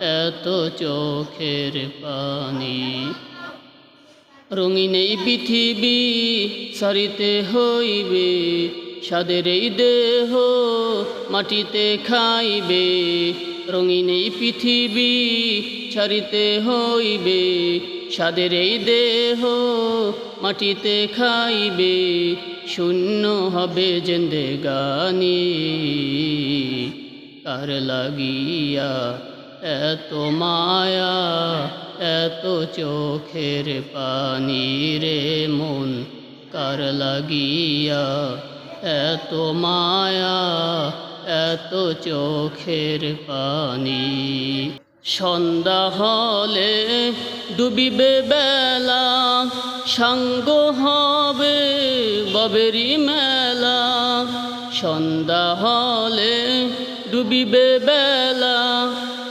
এত চোখের পানি। রঙিন এই পৃথিবী সারিতে হইবে সাদের এই দেহ মাটিতে খাইবে। রঙিন এই পৃথিবী সারিতে হইবে সাদের এই দেহ মাটিতে খাইবে। শূন্য হবে জেন্দেগানি কার লাগিয়া এত মায়া এত চোখের পানি রে মন কার লাগিয়া? এত মায়া, এত চোখের পানি। সন্ধ্যা হলে ডুবিবে বেলা, সাঙ্গ হবে ববেরি মেলা। সন্ধ্যা হলে ডুবিবে বেলা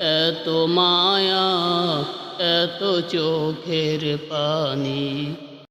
এত মায়া এত চোখের পানি।